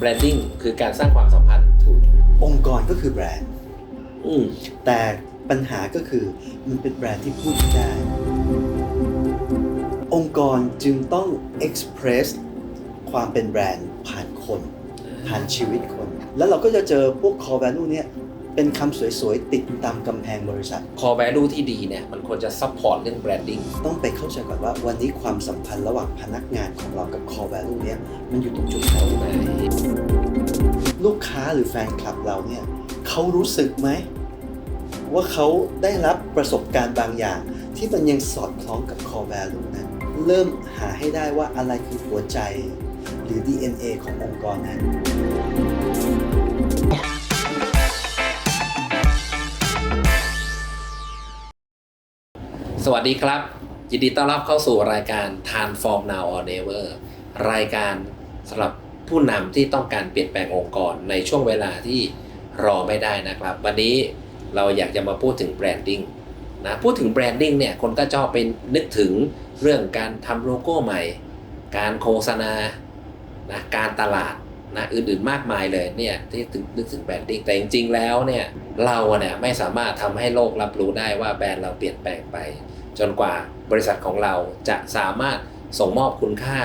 แบรนดิ้งคือการสร้างความสัมพันธ์ถูกองค์กรก็คือแบรนด์อืมแต่ปัญหาก็คือมันเป็นแบรนด์ที่พูดไม่ได้ องค์กรจึงต้อง express ความเป็นแบรนด์ผ่านคน ผ่านชีวิตคน แล้วเราก็จะเจอพวก core value เนี่ย เป็นคำสวยๆ ติดตามกำแพงบริษัท คอ value ที่ดีเนี่ยมันควรจะซัพพอร์ตเรื่องแบรนดิ้งต้องไปเข้าใจก่อนว่าวันนี้ความสัมพันธ์ระหว่างพนักงานของเรากับ core value เนี่ยมันอยู่ตรงจุดไหนไหนลูกค้าหรือแฟนคลับเราเนี่ยเขารู้สึกไหม ว่าเขาได้รับประสบการณ์บางอย่าง ที่มันยังสอดคล้องกับ core value นั้นเริ่มหาให้ได้ว่าอะไรคือหัวใจ หรือ DNA ขององค์กรนั้น วัสดีครับ ยินดีต้อนรับเข้าสู่รายการ Transform Now or Never รายการสำหรับผู้นำที่ต้องการเปลี่ยนแปลงองค์กรในช่วงเวลาที่รอไม่ได้นะครับ วันนี้เราอยากจะมาพูดถึงแบรนดิ้งนะพูดถึงแบรนดิ้งเนี่ยคนก็ชอบไปนึกถึงเรื่องการทำโลโก้ใหม่ การโฆษณานะการตลาดนะอื่นๆมากมายเลยเนี่ยที่ถึงนึกถึงแบรนดิ้งแต่จริงๆแล้วเนี่ยเราเนี่ยไม่สามารถทำให้โลกรับรู้ได้ว่าแบรนด์เราเปลี่ยนแปลงไป จนกว่าบริษัทของเราจะสามารถส่งมอบคุณค่า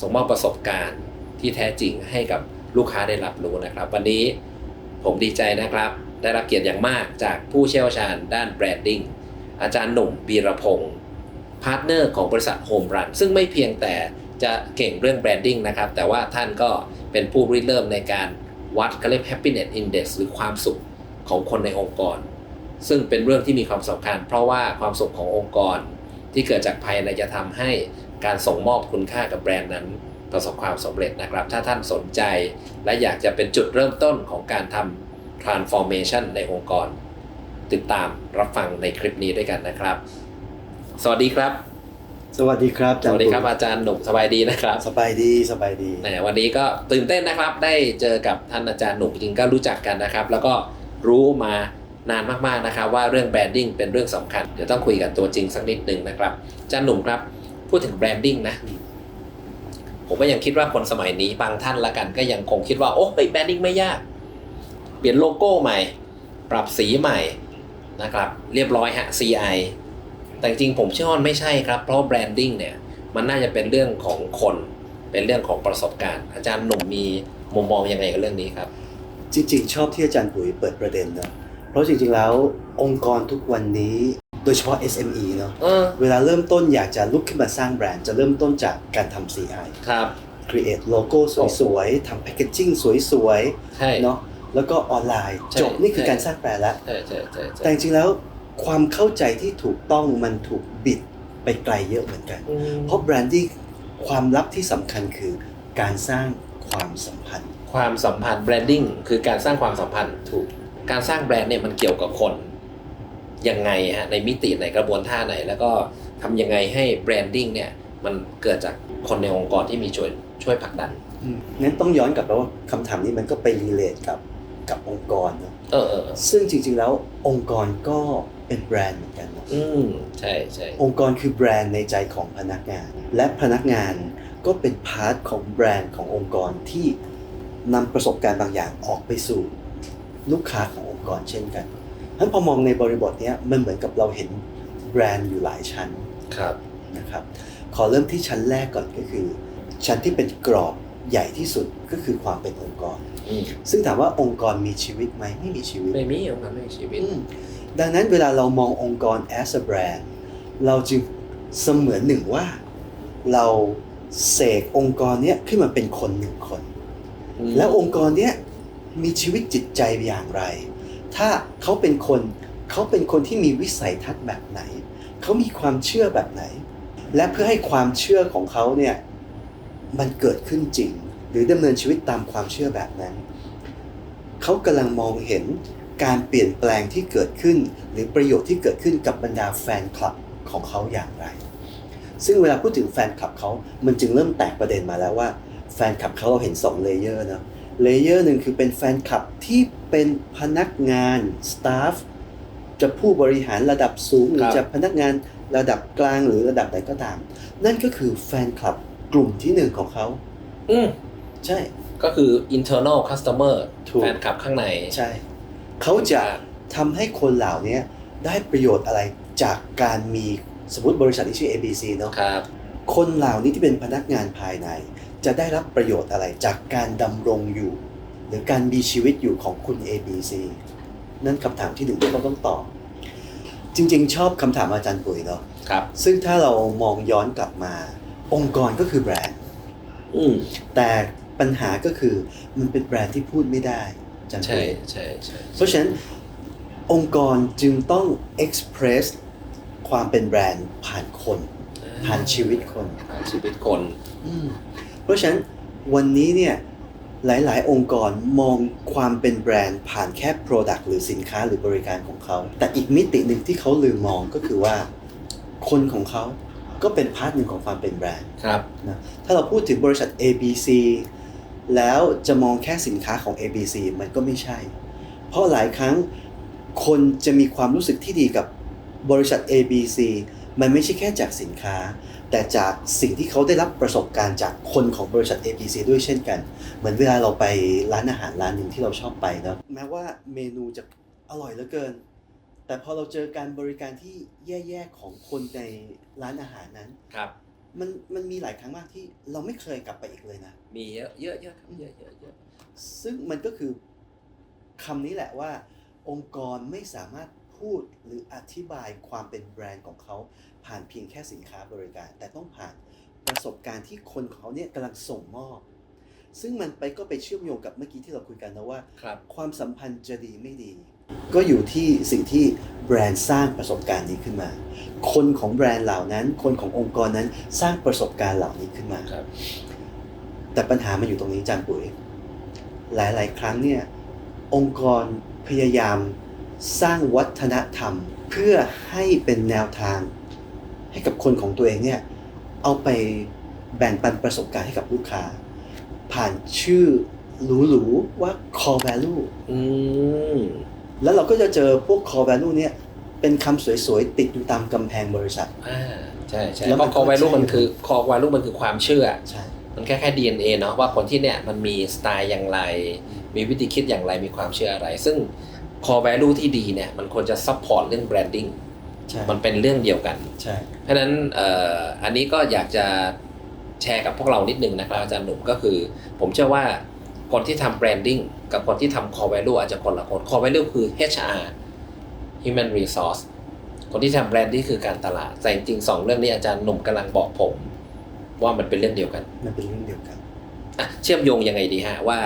ส่งมอบประสบการณ์ที่แท้จริงให้กับลูกค้าได้รับรู้นะครับ วันนี้ผมดีใจนะครับ ได้รับเกียรติอย่างมากจากผู้เชี่ยวชาญด้านแบรนดิ้งอาจารย์หนุ่มบีรพงศ์พาร์ทเนอร์ของบริษัทโฮมรันซึ่งไม่เพียงแต่จะเก่งเรื่องแบรนดิ้งนะครับ แต่ว่าท่านก็เป็นผู้ริเริ่มในการวัดเขาเรียก happiness index หรือความสุขของคนในองค์กร ซึ่งเป็นเรื่องที่มีความสำคัญ เพราะว่าความสุขขององค์กรที่เกิดจากภายในจะทำให้การส่งมอบคุณค่ากับแบรนด์นั้นประสบความสำเร็จนะครับ ถ้าท่านสนใจ และอยากจะเป็นจุดเริ่มต้นของการทำ transformation ในองค์กร ติดตามรับฟังในคลิปนี้ด้วยกันนะครับ สวัสดีครับ สวัสดีครับสวัสดีครับอาจารย์หนุ่มสบายดีนะครับ สบายดีสบายดีแหมวันนี้ก็ตื่นเต้นนะครับ ได้เจอกับท่านอาจารย์หนุ่มจริงๆก็รู้จักกันนะครับ แล้วก็รู้มา นานมากๆนะครับว่าเรื่องแบรนดิ้งเป็นเรื่องสำคัญ เดี๋ยวต้องคุยกันตัวจริงสักนิดหนึ่งนะครับอาจารย์หนุ่มครับพูดถึงแบรนดิ้งนะผมก็ยังคิดว่าคนสมัยนี้บางท่านละกัน ก็ยังคงคิดว่าโอ้แบรนดิ้งไม่ยาก เปลี่ยนโลโก้ใหม่ ปรับสีใหม่นะครับ เรียบร้อยฮะ CI แต่จริงๆผมเชื่อว่าไม่ใช่ครับ เพราะแบรนดิ้งเนี่ยมันน่าจะเป็นเรื่องของคนเป็นเรื่องของประสบการณ์ อาจารย์หนุ่มมีมุมมองยังไงกับเรื่องนี้ครับ จริง ๆ ชอบที่อาจารย์ปุ๋ยเปิดประเด็นนะ เพราะจริงๆแล้วองค์กรทุกวันนี้โดยเฉพาะ SME เนอะเออ เวลาเริ่มต้นอยากจะลุกขึ้นมาสร้างแบรนด์ จะเริ่มต้นจากการทำ CI ครับ create โลโก้สวยๆทำ packaging สวยใช่ ๆเนาะแล้วก็ออนไลน์ ใช่จบนี่คือใช่ การสร้างแบรนด์แล้ว ใช่ใช่ใช่ใช่แต่จริงๆแล้วความเข้าใจที่ถูกต้องมันถูกบิดไปไกลเยอะเหมือนกัน อืมเพราะแบรนดิ้งความลับที่สำคัญคือการสร้างความสัมพันธ์ ความสัมพันธ์แบรนดิ้งคือการสร้างความสัมพันธ์ถูก การสร้างแบรนด์เนี่ยมันเกี่ยวกับคนยังไงฮะในมิติไหนกระบวนท่าไหน แล้วก็ทำยังไงให้แบรนดิ้งเนี่ยมันเกิดจากคนในองค์กรที่มีช่วยช่วยผลักดันงั้นต้องย้อนกลับไปว่าคำถามนี้มันก็ไปรีเลทกับกับองค์กรเนอะเออเออเออซึ่งจริงๆแล้วองค์กรก็เป็นแบรนด์เหมือนกันเนอะอืมใช่ใช่องค์กรคือแบรนด์ในใจของพนักงาน และพนักงานก็เป็นพาร์ทของแบรนด์ขององค์กรที่นำประสบการณ์บางอย่างออกไปสู่ ลูกค้าขององค์กรเช่นกันเพราะฉะนั้นพอมองในบริบทเนี้ยมันเหมือนกับเราเห็นแบรนด์อยู่หลายชั้นครับนะครับขอเริ่มที่ชั้นแรกก่อนก็คือ ชั้นที่เป็นกรอบใหญ่ที่สุดก็คือความเป็นองค์กรอืมซึ่งถามว่าองค์กรมีชีวิตไหมไม่มีชีวิตไม่มีองค์กรไม่มีชีวิตอืมดังนั้นเวลาเรามององค์กร as a brand เราจึงเสมือนหนึ่งว่า เราเสกองค์กรเนี้ยขึ้นมาเป็นคนหนึ่งคน แล้วองค์กรเนี้ย มีชีวิตจิตใจอย่างไร ถ้าเขาเป็นคนเขาเป็นคนที่มีวิสัยทัศน์แบบไหน เขามีความเชื่อแบบไหน และเพื่อให้ความเชื่อของเขาเนี่ยมันเกิดขึ้นจริง หรือดำเนินชีวิตตามความเชื่อแบบนั้น เขากำลังมองเห็นการเปลี่ยนแปลงที่เกิดขึ้น หรือประโยชน์ที่เกิดขึ้นกับบรรดาแฟนคลับของเขาอย่างไร ซึ่งเวลาพูดถึงแฟนคลับเขา มันจึงเริ่มแตกประเด็นมาแล้วว่าแฟนคลับเขาเราเห็น 2 เลเยอร์นะ เลเยอร์หนึ่งคือเป็นแฟนคลับที่เป็นพนักงานสตาฟจะผู้บริหารระดับสูงหรือจะพนักงานระดับกลางหรือระดับไหนก็ตาม นั่นก็คือแฟนคลับกลุ่มที่หนึ่งของเขา อืมใช่ ก็คือ internal customer ถูกแฟนคลับข้างใน ใช่ เขาจะทำให้คนเหล่านี้ได้ประโยชน์อะไรจากการมีสมมติบริษัทที่ชื่อ ABC เนาะครับคนเหล่านี้ที่เป็นพนักงานภายใน จะได้รับประโยชน์อะไรจากการดำรงอยู่ หรือการมีชีวิตอยู่ของคุณ ABC นั่นคำถามที่หนึ่งที่เราต้องตอบ จริง ๆ ชอบคำถามอาจารย์ปุ๋ยเนาะครับ ซึ่งถ้าเรามองย้อนกลับมา องค์กรก็คือแบรนด์อืมแต่ปัญหาก็คือมันเป็นแบรนด์ที่พูดไม่ได้อาจารย์ใช่ปุ๋ยใช่ใช่เพราะฉะนั้นองค์กรจึงต้อง express ความเป็นแบรนด์ผ่านคน ผ่านชีวิตคนผ่านชีวิตคนอืม เพราะฉะนั้นวันนี้เนี่ยหลาย ๆ องค์กรมองความเป็นแบรนด์ผ่านแค่ Product หรือสินค้าหรือบริการของเขา แต่อีกมิติหนึ่งที่เขาลืมมองก็คือว่า คนของเขาก็เป็นพาร์ทหนึ่งของความเป็นแบรนด์ครับนะถ้าเราพูดถึงบริษัท ABC แล้วจะมองแค่สินค้าของ ABC มันก็ไม่ใช่ เพราะหลายครั้งคนจะมีความรู้สึกที่ดีกับบริษัท ABC มันไม่ใช่แค่จากสินค้า แต่จากสิ่งที่เขาได้รับประสบการณ์จากคนของบริษัท ABC ด้วยเช่นกัน เหมือนเวลาเราไปร้านอาหารร้านหนึ่งที่เราชอบไปเนอะแม้ว่าเมนูจะอร่อยเหลือเกิน แต่พอเราเจอการบริการที่แย่ๆของคนในร้านอาหารนั้นครับมันมันมีหลายครั้งมากที่เราไม่เคยกลับไปอีกเลยนะ มีเยอะเยอะเยอะครับเยอะเยอะเยอะซึ่งมันก็คือคำนี้แหละว่า องค์กรไม่สามารถพูดหรืออธิบายความเป็นแบรนด์ของเขา ผ่านเพียงแค่สินค้าบริการ แต่ต้องผ่านประสบการณ์ที่คนของเขาเนี่ยกำลังส่งมอบ ซึ่งมันไปก็ไปเชื่อมโยงกับเมื่อกี้ที่เราคุยกันนะว่าครับความสัมพันธ์จะดีไม่ดี ก็อยู่ที่สิ่งที่แบรนด์สร้างประสบการณ์นี้ขึ้นมา คนของแบรนด์เหล่านั้น คนขององค์กรนั้นสร้างประสบการณ์เหล่านี้ขึ้นมาครับแต่ปัญหามันอยู่ตรงนี้อาจารย์ปุ๋ย หลาย ๆ ครั้งเนี่ย องค์กรพยายามสร้างวัฒนธรรม เพื่อให้เป็นแนวทาง ให้กับคนของตัวเองเนี่ยเอาไปแบ่งปันประสบการณ์ให้กับลูกค้า ผ่านชื่อหรูๆว่า core value อืมแล้วเราก็จะเจอพวก core value เนี่ยเป็นคำสวยๆ ติดอยู่ตามกำแพงบริษัทอ่าใช่ใช่แล้วเพมันราะก็คอไวลูใช่มันคือคอไวลูมันคือความเชื่อใช่มันแค่แค่ DNA เนาะว่าคนที่เนี่ยมันมีสไตล์อย่างไร มีวิธีคิดอย่างไรมีความเชื่ออะไร ซึ่ง core value ที่ดีเนี่ยมันควรจะ support เรื่อง branding ใช่ มันเป็นเรื่องเดียวกันใช่เพราะฉะนั้นเอ่ออันนี้ก็อยากจะแชร์กับพวกเรานิดนึงนะครับอาจารย์หนุ่มก็คือ ผมเชื่อว่าคนที่ทำ branding กับคนที่ทำ core value อาจจะคนละคน core value คือ HR human resource คนที่ทำ branding คือการตลาดแต่จริงๆสองเรื่องนี้อาจารย์หนุ่มกำลังบอกผม ว่ามันเป็นเรื่องเดียวกัน มันเป็นเรื่องเดียวกันอะเชื่อมโยงยังไงดีฮะว่า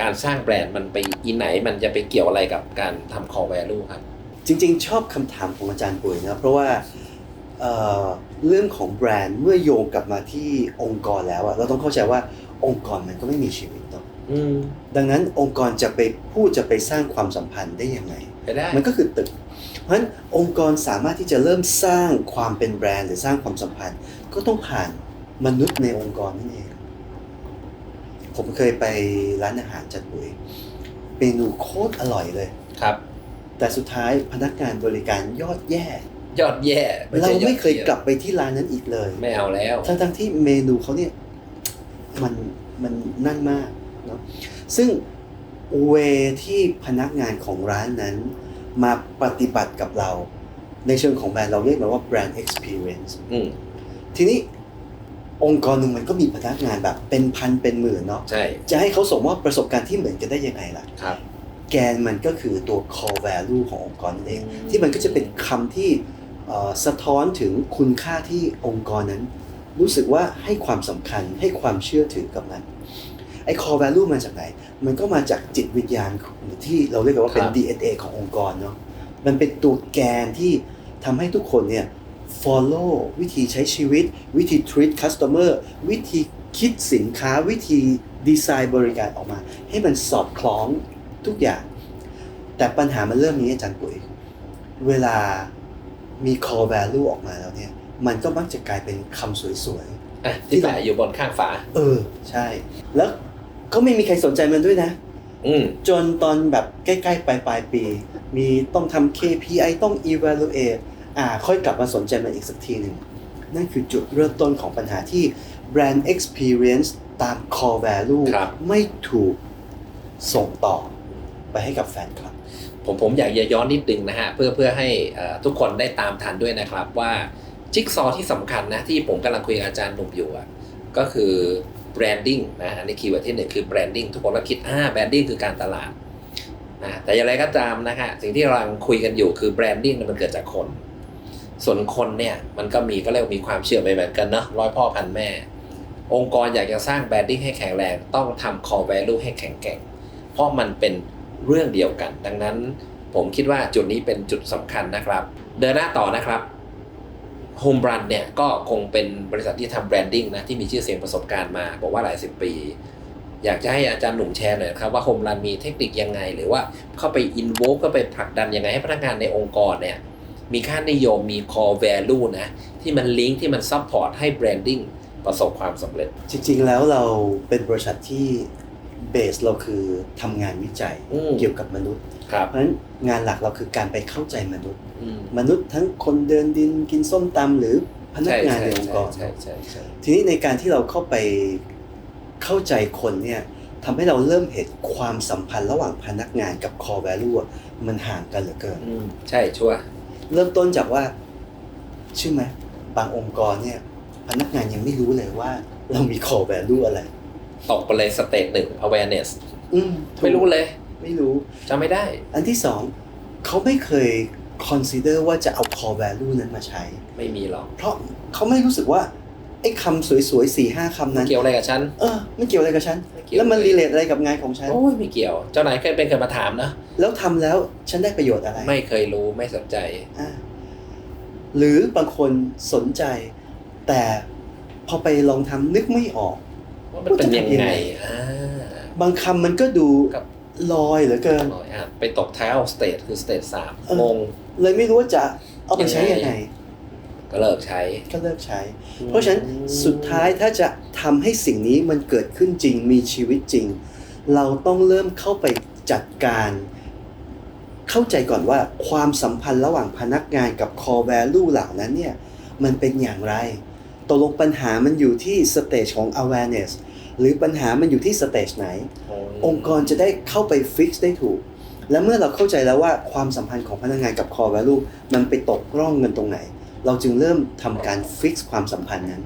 การสร้างแบรนด์มันไปอีไหนมันจะไปเกี่ยวอะไรกับการทำ core value ครับ จริงๆ ชอบคำถามของอาจารย์ปุ๋ยนะเพราะว่าเอ่อเรื่องของแบรนด์เมื่อโยงกลับมาที่องค์กรแล้วอะเราต้องเข้าใจว่าองค์กรมันก็ไม่มีชีวิตเนาะอืมดังนั้นองค์กรจะไปพูดจะไปสร้างความสัมพันธ์ได้ยังไงไปได้มันก็คือตึก เพราะฉะนั้นองค์กรสามารถที่จะเริ่มสร้างความเป็นแบรนด์หรือสร้างความสัมพันธ์ ก็ต้องผ่านมนุษย์ในองค์กรนั่นเอง ผมเคยไปร้านอาหารจัดปุ๋ยเมนูโคตรอร่อยเลยครับ แต่สุดท้ายพนักงานบริการยอดแย่ ยอดแย่เราใช่อดไม่เคยยี่กลับไปที่ร้านนั้นอีกเลยไม่เอาแล้ว ทั้งทั้งๆที่เมนูเขาเนี่ยมันมันนั่นมากเนาะซึ่งเวที่พนักงานของร้านนั้น มาปฏิบัติกับเรา ในเชิงของแบรนด์เราเรียกมันว่าแบรนด์ experience อืมทีนี้องค์กรหนึ่งมันก็มีพนักงานแบบเป็นพันเป็นหมื่นเนาะใช่จะให้เขาส่งมอบประสบการณ์ที่เหมือนกันได้ยังไงล่ะ ครับ แกนมันก็คือตัว core value ขององค์กรนั่นเองอืมที่มันก็จะเป็นคำที่เอ่อสะท้อนถึงคุณค่าที่องค์กรนั้น รู้สึกว่าให้ความสำคัญให้ความเชื่อถือกับมันไอ้ core value มาจากไหน มันก็มาจากจิตวิญญาณของหรือที่เราเรียกกันว่าเป็นครับ DNA ขององค์กรเนาะมันเป็นตัวแกนที่ทำให้ทุกคนเนี่ย follow วิธีใช้ชีวิต วิธี treat customer วิธีคิดสินค้าวิธีดีไซน์บริการออกมา ให้มันสอดคล้อง ทุกอย่าง แต่ปัญหามันเริ่มนี้อาจารย์ปุ๋ยเวลามี core value ออกมาแล้วเนี่ย มันก็มักจะกลายเป็นคำสวยอะที่แปะอยู่บนข้างฝาๆเออ ใช่ แล้วก็ไม่มีใครสนใจมันด้วยนะอืมจนตอนแบบใกล้ๆปลายปลายๆปี มีต้องทำ KPI ต้อง evaluate อ่า ค่อยกลับมาสนใจมันอีกสักทีหนึ่ง นั่นคือจุดเริ่มต้นของปัญหาที่ brand experience ตาม core value ครับไม่ถูกส่งต่อ ไปให้กับแฟนคลับ ผมผมอยากย้อนนิดนึงนะฮะเพื่อเพื่อให้ทุกคนได้ตามทันด้วยนะครับว่าจิ๊กซอว์ที่สำคัญนะที่ผมกำลังคุยกับอาจารย์หนุ่มอยู่ก็คือ branding นะอันนี้คีย์เวิร์ดที่หนึ่งคือ branding ทุกคนก็คิดอ่า branding คือการตลาดนะแต่อย่างไรก็ตามนะฮะสิ่งที่เราคุยกันอยู่คือ branding เนี่ยมันเกิดจากคน ส่วนคนเนี่ยมันก็มีก็เรียกมีความเชื่อไม่เหมือนกันเนาะร้อยพ่อพันแม่ องค์กรอยากจะสร้าง branding ให้แข็งแรง ต้องทำ core value ให้แข็งแกร่ง เพราะมันเป็น เรื่องเดียวกัน ดังนั้นผมคิดว่าจุดนี้เป็นจุดสำคัญนะครับ เดินหน้าต่อนะครับโฮม r รันเนี่ยก็คงเป็นบริษัทที่ทำแบรนดิ้งนะที่มีชื่อเสียงประสบการณ์มา บอกว่าหลายสิบปี อยากจะให้อาจารย์หนุ่มแชร์หน่อยครับว่าโฮมรันมีเทคนิคยังไง หรือว่าเข้าไปอินโวก็ไปผลักดันยังไงให้พนักงานในองค์กรเนี่ยมีค่านิยมมี core value นะที่มันลิงก์ที่มันซัพพอร์ตให้แบรนดิ้งประสบความสำเร็จ จริง ๆ แล้วเราเป็นบริษัทที่ เบสเราคือทำงานวิจัยอืมเกี่ยวกับมนุษย์ครับเพราะฉะนั้นงานหลักเราคือการไปเข้าใจมนุษย์อืมมนุษย์ทั้งคนเดินดินกินส้มตำหรือพนักงานในองค์กรใช่ใช่ใช่ทีนี้ในการที่เราเข้าไปเข้าใจคนเนี่ยทำให้เราเริ่มเห็นความสัมพันธ์ระหว่างพนักงานกับ core value อะมันห่างกันเหลือเกินอืมใช่ชัวร์เริ่มต้นจากว่าเชื่อไหมบางองค์กรเนี่ยพนักงานยังไม่รู้เลยว่าเรามี core value อะไร ตกไปเลยสเตจหนึ่ง awareness อืมถูกไม่รู้เลยไม่รู้ จำไม่ได้ อันที่สองเขาไม่เคย consider ว่าจะเอา core value นั้นมาใช้ ไม่มีหรอก เพราะเขาไม่รู้สึกว่าไอ้คำสวยๆสี่ห้าคำนั้น เกี่ยวอะไรกับฉัน เออไม่เกี่ยวอะไรกับฉันไเกี่ยว แล้วมันรีเลทอะไรกับงานของฉัน โอ้ยไม่เกี่ยว เจ้านายเคยเป็นเคยมาถามนะ แล้วทำแล้วฉันได้ประโยชน์อะไรไม่เคยรู้ไม่สนใจ อ่าหรือบางคนสนใจ แต่พอไปลองทำนึกไม่ออก ว่ามันเป็นยังว่าจะทำยังไงไงอ่าบางคำมันก็ดูครับลอยเหลือเกินหน่อยอะไปตกท้ายสเตจคือสเตจสามเอองงเลยไม่รู้ว่าจะเอาไปใช้ยัยังงไงไง ก็เลิกใช้ ก็เลิกใช้ เพราะฉะนั้นสุดท้ายถ้าจะทำให้สิ่งนี้มันเกิดขึ้นจริงมีชีวิตจริง เราต้องเริ่มเข้าไปจัดการ เข้าใจก่อนว่าความสัมพันธ์ระหว่างพนักงานกับ core value เหล่านั้นเนี่ย มันเป็นอย่างไร ตกลงปัญหามันอยู่ที่สเตจของ awareness หรือปัญหามันอยู่ที่สเตจไหน องค์กรจะได้เข้าไปฟิกซ์ได้ถูก และเมื่อเราเข้าใจแล้วว่าความสัมพันธ์ของพนักงานกับ core value มันไปตกร่องกันตรงไหน เราจึงเริ่มทำการฟิกซ์ความสัมพันธ์นั้น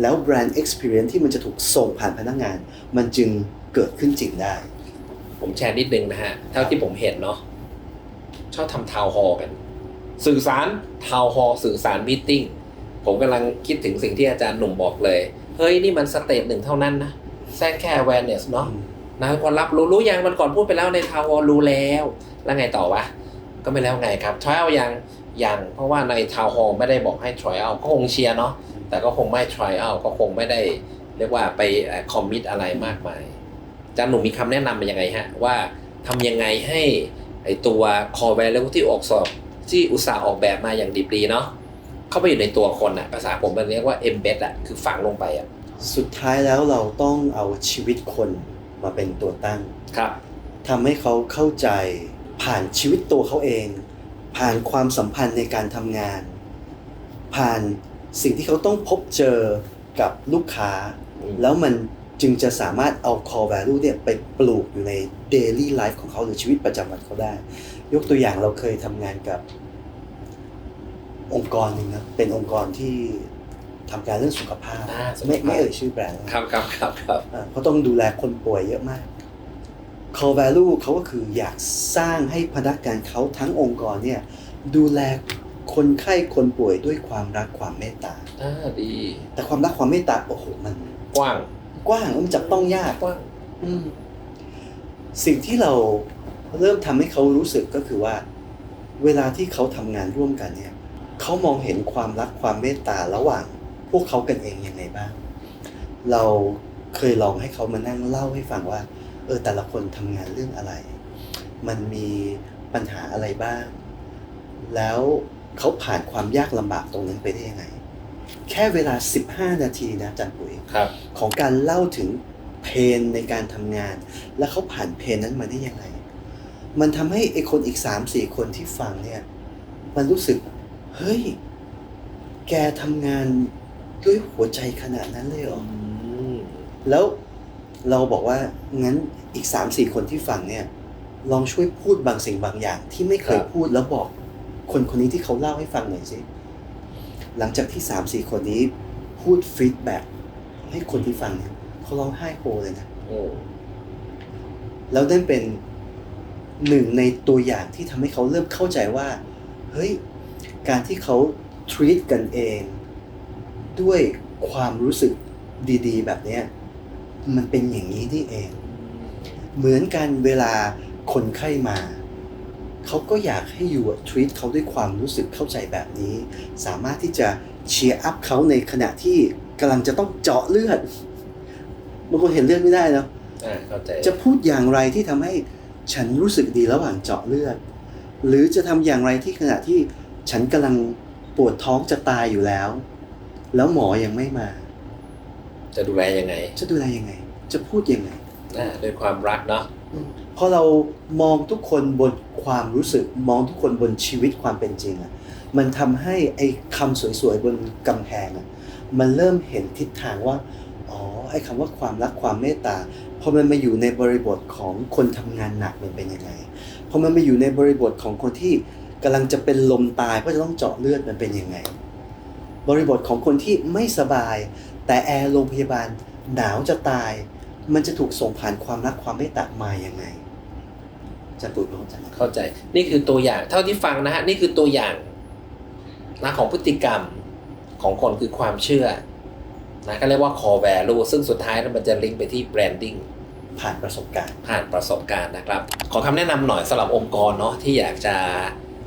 แล้ว brand experience ที่มันจะถูกส่งผ่านพนักงาน มันจึงเกิดขึ้นจริงได้ ผมแชร์นิดนึงนะฮะ เท่าที่ผมเห็นเนาะชอบทำทาวน์ฮอลกัน สื่อสารทาวน์ฮอลสื่อสารมีตติ้ง ผมกำลังคิดถึงสิ่งที่อาจารย์หนุ่มบอกเลย เฮ้ย นี่มันสเตจหนึ่งเท่านั้นนะแค่แค่ awareness เนาะนะพอรับรู้รู้ยังมันก่อนพูดไปแล้วในทาวอรู้แล้ว แล้วไงต่อวะ ก็ไม่แล้วไงครับ trial ยังยังเพราะว่าในทาวฮอลไม่ได้บอกให้ trial ก็คงเชียร์เนาะแต่ก็คงไม่ trial ก็คงไม่ได้เรียกว่าไปคอมมิตอะไรมากมายอาจารย์หนุ่มมีคำแนะนำมายังไงฮะ ว่าทำยังไงให้ไอตัว core value ที่ออกสอบที่อุตสาห์ออกแบบมาอย่างดีปรีเนาะ เข้าไปอยู่ในตัวคนอะภาษาผมมันเรียกว่า embed อะคือฝังลงไปอะสุดท้ายแล้วเราต้องเอาชีวิตคนมาเป็นตัวตั้งครับทำให้เขาเข้าใจผ่านชีวิตตัวเขาเอง ผ่านความสัมพันธ์ในการทำงาน ผ่านสิ่งที่เขาต้องพบเจอกับลูกค้าอืมแล้วมันจึงจะสามารถเอา core value เนี่ยไปปลูกอยู่ใน daily life ของเขาหรือชีวิตประจำวันเขาได้ ยกตัวอย่างเราเคยทำงานกับ องค์กรหนึ่งนะเป็นองค์กรที่ทำการเรื่องสุขภาพ อ่าสุขภาพ ไม่ไม่เอ่ยชื่อแบรนด์นะครับครับครับครับอ่าเขาต้องดูแลคนป่วยเยอะมาก core value เขาก็คืออยากสร้างให้พนักงานเขาทั้งองค์กรเนี่ยดูแลคนไข้คนป่วยด้วยความรักความเมตตา อ่าดีแต่ความรักความเมตตาโอ้โหมัน กว้างกว้างมันจับต้องยาก กว้างอืมสิ่งที่เราเริ่มทำให้เขารู้สึกก็คือว่า เวลาที่เขาทำงานร่วมกันเนี่ย เขามองเห็นความรักความเมตตาระหว่าง พวกเขากันเองยังไงบ้าง เราเคยลองให้เขามานั่งเล่าให้ฟังว่า เออแต่ละคนทำงานเรื่องอะไร มันมีปัญหาอะไรบ้าง แล้วเขาผ่านความยากลำบากตรงนั้นไปได้ยังไง แค่เวลา 15 นาทีนะอาจันปุ๋ย ครับ ของการเล่าถึงเพนในการทำงาน แล้วเขาผ่านเพนนั้นมาได้ยังไง มันทำให้ไอ้คนอีกสามสี่คนที่ฟังเนี่ย มันรู้สึก เฮ้ย แกทำงานด้วยหัวใจขนาดนั้นเลยเหรออืมแล้วเราบอกว่างั้นอีกสามสี่คนที่ฟังเนี่ย ลองช่วยพูดบางสิ่งบางอย่าง ที่ไม่เคยพูดแล้วบอก คนคนนี้ที่เขาเล่าให้ฟังหน่อยสิหลังจากที่สามสี่คนนี้ พูดฟีดแบ็กให้คนที่ฟังเนี่ยเขาร้องไห้โฮเลยนะโอ้แล้วนั่นเป็นหนึ่งในตัวอย่างที่ทำให้เขาเริ่มเข้าใจว่า เฮ้ย การที่เขา treat กันเอง ด้วยความรู้สึกดี ๆ แบบเนี้ยมันเป็นอย่างนี้นี่เอง เหมือนกันเวลาคนไข้มา เขาก็อยากให้อยู่ treat เขาด้วยความรู้สึกเข้าใจแบบนี้ สามารถที่จะเชียร์อัพเขาในขณะที่กำลังจะต้องเจาะเลือดบางคนเห็นเลือดไม่ได้เนาะอ่าเข้าใจจะพูดอย่างไรที่ทำให้ฉันรู้สึกดีระหว่างเจาะเลือด หรือจะทำอย่างไรที่ขณะที่ ฉันกำลังปวดท้องจะตายอยู่แล้ว แล้วหมอยังไม่มา จะดูแลยังไง จะดูแลยังไง จะพูดยังไงอ่าด้วยความรักเนาะพอเรามองทุกคนบนความรู้สึกมองทุกคนบนชีวิตความเป็นจริงอะมันทำให้ไอ้คำสวยๆบนกำแพงอะมันเริ่มเห็นทิศทางว่าอ๋อไอ้คำว่าความรักความเมตตาพอมันมาอยู่ในบริบทของคนทำงานหนักมันเป็นยังไงพอมันมาอยู่ในบริบทของคนที่ กำลังจะเป็นลมตายเพราะจะต้องเจาะเลือดมันเป็นยังไง บริบทของคนที่ไม่สบาย แต่แอร์โรงพยาบาลหนาวจะตาย มันจะถูกส่งผ่านความรักความเมตตามายังไงจะปุดเข้าใจไหมเข้าใจ นี่คือตัวอย่าง เท่าที่ฟังนะฮะนี่คือตัวอย่างนะของพฤติกรรมของคนคือความเชื่อนะก็เรียกว่า core value ซึ่งสุดท้ายแล้วมันจะลิงก์ไปที่ branding ผ่านประสบการณ์ ผ่านประสบการณ์นะครับ ขอคำแนะนำหน่อยสำหรับองค์กรเนาะที่อยากจะ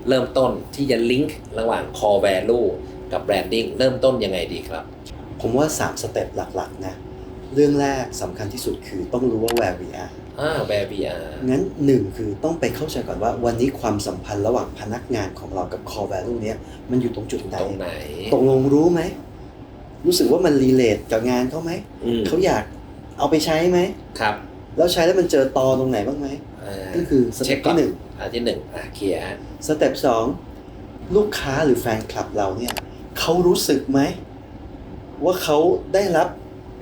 เริ่มต้นที่จะลิงก์ระหว่าง core value กับ branding เริ่มต้นยังไงดีครับ ผมว่า 3 สเต็ปหลักๆนะ เรื่องแรกสำคัญที่สุดคือต้องรู้ว่า where we are อ่า where we are งั้นหนึ่งคือต้องไปเข้าใจก่อนว่าวันนี้ความสัมพันธ์ระหว่างพนักงานของเรากับ core value เนี้ยมันอยู่ตรงจุดไหนตรงไหนตกลงรู้ไหม รู้สึกว่ามันรีเลทกับงานเขาไหมอืมเขาอยากเอาไปใช้ไหมครับ แล้วใช้แล้วมันเจอตอตรงไหนบ้างไหมอ่าก็คือสเช็เต็คปก่อนที่หนึ่ง อันที่หนึ่งอะเคลียร์ฮะสเต็ปสองลูกค้าหรือแฟนคลับเราเนี่ยเขารู้สึกไหม ว่าเขาได้รับ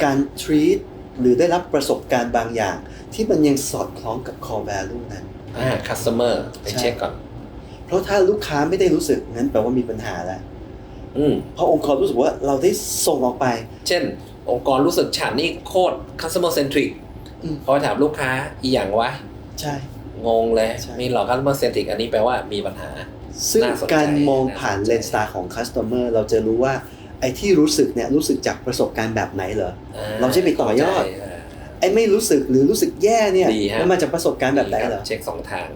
การ treat หรือได้รับประสบการณ์บางอย่าง ที่มันยังสอดคล้องกับ core value นั้นอ่า customer ไปใช่เช็คก่อน เพราะถ้าลูกค้าไม่ได้รู้สึกงั้นแปลว่ามีปัญหาแล้วอืมเพราะองค์กรรู้สึกว่าเราได้ส่งออกไป เช่น องค์กรรู้สึกฉันนี่โคตร customer centric อืมพอถามลูกค้าอีหยังวะ ใช่ งงเลยใช่มีหรอ customer centric อันนี้แปลว่ามีปัญหา ซึ่งน่าสนใจการมองผ่านน่าสนใจเลนส์ตาของ customer เราจะรู้ว่าไอ้ที่รู้สึกเนี่ยรู้สึกจากประสบการณ์แบบไหนเหรออ่เราจะไปต่อยอดเข้าใจาไอ้ไม่รู้สึกหรือรู้สึกแย่เนี่ยดีฮะมันมาจากประสบการณ์แบบไหนเหรอ เช็คสองทาง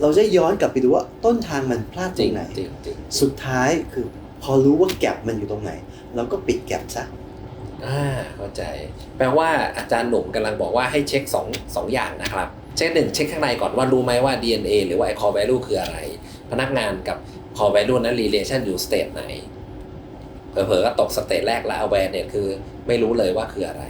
เราจะย้อนกลับไปดูว่าต้นทางมันพลาดจตรริงงไหนจริงจริงสุดท้ายคือพอรู้ว่าแก็บมันอยู่ตรงไหน เราก็ปิดแก็บซะอ่าเข้าใจ แปลว่าอาจารย์หนุ่มกำลังบอกว่าให้เช็คสองสองอย่างนะครับ เช็คหนึ่งเช็คข้างในก่อนว่ารู้ไหมว่า DNA หรือว่าไอ้ core value คืออะไร พนักงานกับ core value นั้น relation อยู่ state ไหนเผลอๆก็ตกสเตจแรกแล้ว awareness คือไม่รู้เลยว่าคืออะไร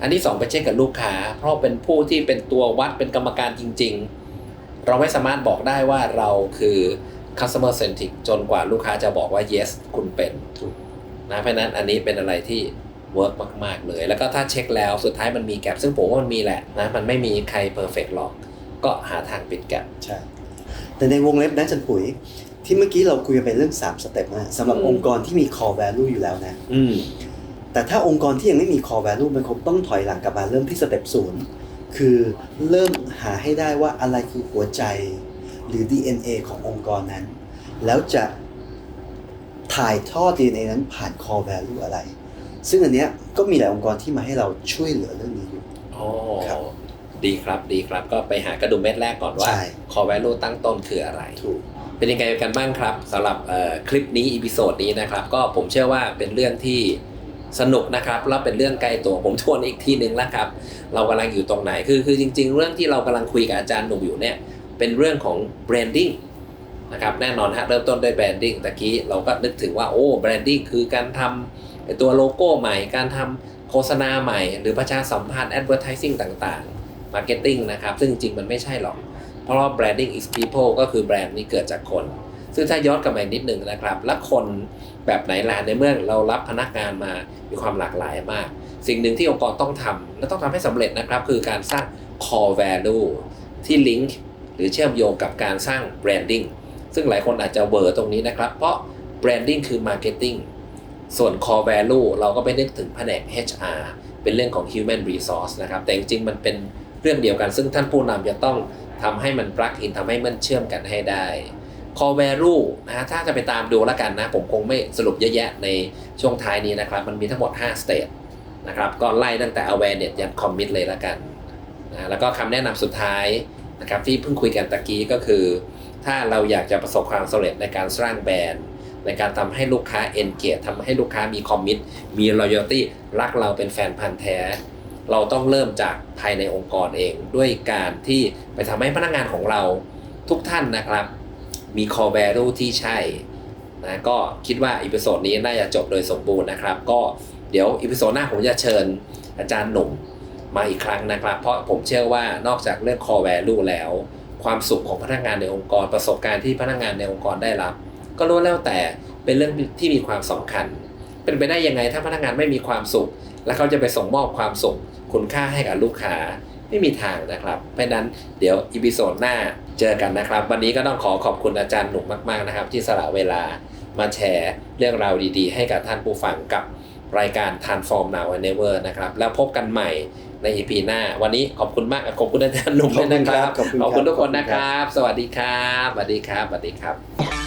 อันที่สองไปเช็คกับลูกค้า เพราะเป็นผู้ที่เป็นตัววัดเป็นกรรมการจริง ๆ เราไม่สามารถบอกได้ว่าเราคือ customer centric จนกว่าลูกค้าจะบอกว่า yes คุณเป็นถูกนะเพราะนั้นอันนี้เป็นอะไรที่ เวิร์กมากๆเลย แล้วก็ถ้าเช็คแล้วสุดท้ายมันมีแกลบซึ่งผมว่ามันมีแหละนะมันไม่มีใครเพอร์เฟกหรอก ก็หาทางปิดแกลบใช่แต่ในวงเล็บนะจันปุ๋ย ที่เมื่อกี้เราคุยกันไปเรื่อง 3 สเต็ปนะสำหรับอืมองค์กรที่มี core value อยู่แล้วนะอืมแต่ถ้าองค์กรที่ยังไม่มี core value มันคงต้องถอยหลังกลับมาเริ่มที่สเต็ปศูนย์คือเริ่มหาให้ได้ว่าอะไรคือหัวใจหรือ DNA ขององค์กรนั้น แล้วจะถ่ายทอด DNA นั้นผ่าน core value อะไร ซึ่งอันเนี้ยก็มีหลายองค์กรที่มาให้เราช่วยเหลือเรื่องนี้อยู่อ๋อครับดีครับดีครับก็ไปหากระดุมเม็ดแรกก่อนว่าใช่ core value ตั้งต้นคืออะไรถูกเป็นยังไงกันบ้างครับสำหรับเอ่อคลิปนี้อีพิโซดนี้นะครับ ก็ผมเชื่อว่าเป็นเรื่องที่สนุกนะครับแล้วเป็นเรื่องใกล้ตัวผมทวนอีกทีหนึ่งแล้วครับ เรากำลังอยู่ตรงไหนคือคือจริง ๆ เรื่องที่เรากำลังคุยกับอาจารย์หนุ่มอยู่เนี่ยเป็นเรื่องของ branding นะครับแน่นอนฮะเริ่มต้นด้วย branding ตะกี้เราก็นึกถึงว่าโอ้ branding คือการทำไอ้ ตัวโลโก้ใหม่ การทำโฆษณาใหม่ หรือประชาสัมพันธ์ advertising ต่างๆ marketing นะครับ ซึ่งจริงมันไม่ใช่หรอก เพราะว่า branding is people ก็คือแบรนด์นี่เกิดจากคน ซึ่งถ้าย้อนกลับมานิดหนึ่งนะครับ และคนแบบไหนล่ะในเมื่อเรารับพนักงานมามีความหลากหลายมาก สิ่งหนึ่งที่องค์กรต้องทำและต้องทำให้สำเร็จนะครับ คือการสร้าง core value ที่ลิงก์หรือเชื่อมโยงกับการสร้าง branding ซึ่งหลายคนอาจจะเวอร์ตรงนี้นะครับ เพราะ branding คือ marketing ส่วน core value เราก็ไปนึกถึงแผนก HR เป็นเรื่องของ human resource นะครับ แต่จริงๆ มันเป็นเรื่องเดียวกัน ซึ่งท่านผู้นำจะต้องทำให้มัน plug in ทำให้มันเชื่อมกันให้ได้ core value นะฮะถ้าจะไปตามดูแล้วกันนะ ผมคงไม่สรุปเยอะแยะในช่วงท้ายนี้นะครับ มันมีทั้งหมด 5 stage นะครับ ก็ไล่ตั้งแต่ awareness ยัน commit เลยแล้วกันนะแล้วก็คำแนะนำสุดท้ายนะครับที่เพิ่งคุยกันตะกี้ก็คือ ถ้าเราอยากจะประสบความสำเร็จในการสร้างแบรนด์ ในการทำให้ลูกค้า engage ทำให้ลูกค้ามี commit มี loyalty รักเราเป็นแฟนพันธ์แท้ เราต้องเริ่มจากภายในองค์กรเอง ด้วยการที่ไปทำให้พนักงานของเราทุกท่านนะครับ มี core value ที่ใช่นะก็คิดว่าอีพิโซดนี้น่าจะจบโดยสมบูรณ์นะครับ ก็เดี๋ยวอีพิโซดหน้าผมจะเชิญอาจารย์หนุ่มมาอีกครั้งนะครับ เพราะผมเชื่อว่านอกจากเรื่อง core value แล้ว ความสุขของพนักงานในองค์กรประสบการณ์ที่พนักงานในองค์กรได้รับ ก็รู้แล้วแต่เป็นเรื่องที่มีความสำคัญ เป็นไปได้ยังไงถ้าพนักงานไม่มีความสุข แล้วเขาจะไปส่งมอบความสุขคุณค่าให้กับลูกค้าไม่มีทางนะครับ เพราะฉะนั้นเดี๋ยวอีพิโซดหน้าเจอกันนะครับ วันนี้ก็ต้องขอขอบคุณอาจารย์หนุ่มมาก ๆนะครับ ที่สละเวลามาแชร์เรื่องราวดีๆ ให้กับท่านผู้ฟังกับรายการ Transform Now and Never นะครับ แล้วพบกันใหม่ใน EP หน้า วันนี้ขอบคุณมาก ขอบคุณอาจารย์หนุ่มด้วยนะครับ ขอบคุณครับขอบคุณทุกคนขอบคุณนะคครับรับ สวัสดีครับ สวัสดีครับ สวัสดีครับ